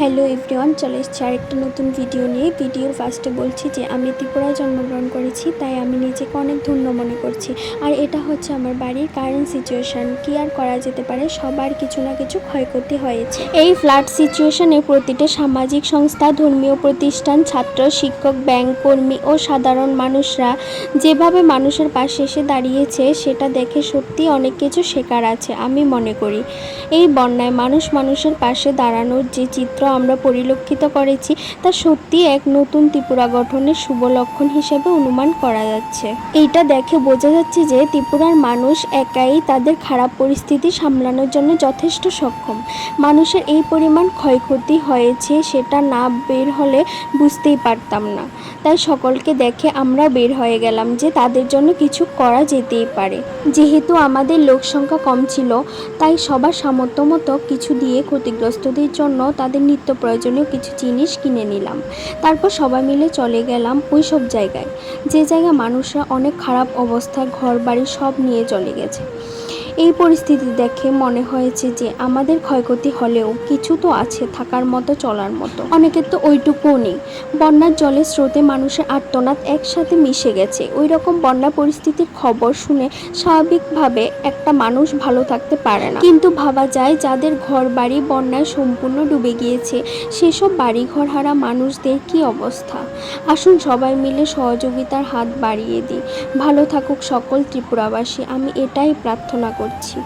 Hello everyone, চলে এসেছি আরেকটা নতুন ভিডিও নিয়ে। ভিডিওর ফার্স্টে বলছি যে, আমি ত্রিপুরায় জন্মগ্রহণ করেছি, তাই আমি নিজেকে অনেক ধন্য মনে করছি। আর এটা হচ্ছে আমার বাড়ির কারেন্ট সিচুয়েশান কি আর করা যেতে পারে? সবার কিছু না কিছু ক্ষয়ক্ষতি হয়েছে। এই ফ্লাড সিচুয়েশানে প্রতিটা সামাজিক সংস্থা, ধর্মীয় প্রতিষ্ঠান, ছাত্র, শিক্ষক ব্যাংক কর্মী ও সাধারণ মানুষরা যেভাবে মানুষের পাশে এসে দাঁড়িয়েছে, সেটা দেখে সত্যি অনেক কিছু শেখার আছে, আমি মনে করি। এই বন্যায় মানুষ মানুষের পাশে দাঁড়ানোর যে চিত্র আমরা পরিলক্ষিত করেছি, তা সত্যি এক নতুন ত্রিপুরা গঠনের শুভ লক্ষণ হিসেবে অনুমান করা যাচ্ছে। এইটা দেখে বোঝা যাচ্ছে যে ত্রিপুরার মানুষ একাই তাদের খারাপ পরিস্থিতি সামলানোর জন্য যথেষ্ট সক্ষম। মানুষের এই পরিমাণ ক্ষয়ক্ষতি হয়েছে সেটা না বের হলে বুঝতেই পারতাম না। তাই সকলকে দেখে আমরা বের হয়ে গেলাম যে তাদের জন্য কিছু করা যেতেই পারে। যেহেতু আমাদের লোক সংখ্যা কম ছিল, তাই সবার সামর্থ্য মতো কিছু দিয়ে ক্ষতিগ্রস্তদের জন্য তাদের নিত্য প্রয়োজনীয় কিছু জিনিস কিনে নিলাম। তারপর সবাই মিলে চলে গেলাম ওই সব জায়গায়। যে জায়গায় মানুষরা অনেক খারাপ অবস্থায় ঘর বাড়ি সব নিয়ে চলে গেছে। এই পরিস্থিতি দেখে মনে হয়েছে যে আমাদের ক্ষয়ক্ষতি হলেও কিছু তো আছে থাকার মতো, চলার মতো। অনেকের তো ওইটুকুও নেই। বন্যার জলের স্রোতে মানুষের আর্তনাদ একসাথে মিশে গেছে। ওই রকম বন্যা পরিস্থিতির খবর শুনে স্বাভাবিকভাবে একটা মানুষ ভালো থাকতে পারে না। কিন্তু ভাবা যায় যাদের ঘর বাড়ি বন্যায় সম্পূর্ণ ডুবে গিয়েছে, সেসব বাড়িঘর হারা মানুষদের কি অবস্থা? আসুন সবাই মিলে সহযোগিতার হাত বাড়িয়ে দিই। ভালো থাকুক সকল ত্রিপুরাবাসী, আমি এটাই প্রার্থনা করছি।